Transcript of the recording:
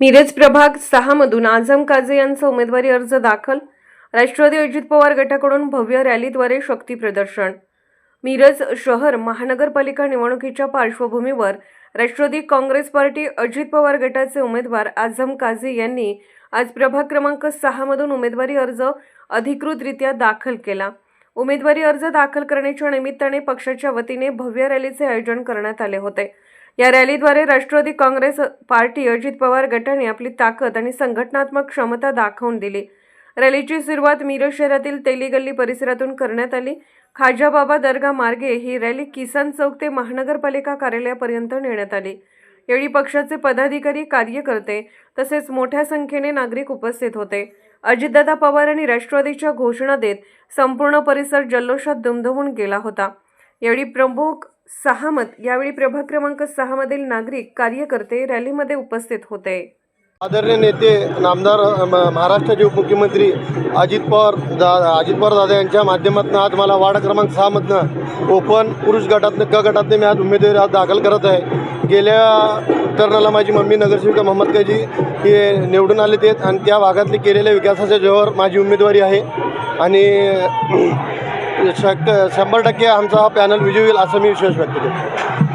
मिरज प्रभाग सहामधून आझम काझे यांचा उमेदवारी अर्ज दाखल. राष्ट्रवादी अजित पवार गटाकडून भव्य रॅलीद्वारे शक्ती प्रदर्शन. मिरज शहर महानगरपालिका निवडणुकीच्या पार्श्वभूमीवर राष्ट्रवादी काँग्रेस पार्टी अजित पवार गटाचे उमेदवार आझम काझी यांनी आज प्रभाग क्रमांक सहामधून उमेदवारी अर्ज अधिकृतरित्या दाखल केला. उमेदवारी अर्ज दाखल करण्याच्या निमित्ताने पक्षाच्या वतीने भव्य रॅलीचे आयोजन करण्यात आले होते. या रॅलीद्वारे राष्ट्रवादी काँग्रेस पार्टी अजित पवार गटाने आपली ताकद आणि संघटनात्मक क्षमता दाखवून दिली. रॅलीची सुरुवात मिरज शहरातील तेलीगल्ली परिसरातून करण्यात आली. खाजाबाबा दर्गा मार्गे ही रॅली किसान चौक ते महानगरपालिका कार्यालयापर्यंत नेण्यात आली. यावेळी पक्षाचे पदाधिकारी कार्यकर्ते तसेच मोठ्या संख्येने नागरिक उपस्थित होते. अजितदादा पवार यांनी राष्ट्रवादीच्या घोषणा देत संपूर्ण परिसर जल्लोषात दुमदुमून गेला होता. यावेळी प्रमुख सहामत यावेळी प्रभाग क्रमांक सहा मधील नागरिक कार्यकर्ते रॅलीमध्ये उपस्थित होते. आदरणीय नेते नामदार म- महाराष्ट्राचे उपमुख्यमंत्री अजित पवार दा अजित पवार दादा यांच्या माध्यमातून आज मला वार्ड क्रमांक सहामधनं ओपन पुरुष गटातनं क गटातनं मी आज उमेदवारी आज दाखल करत आहे. गेल्या टर्नाला माझी मम्मी नगरसेविका मोहम्मद काजी हे निवडून आले आहेत आणि त्या भागातले केलेल्या विकासाच्या जोरावर माझी उमेदवारी आहे. आणि शक शंभर टक्के आमचा हा पॅनल विजयी होईल असं मी विश्वास व्यक्त करतो.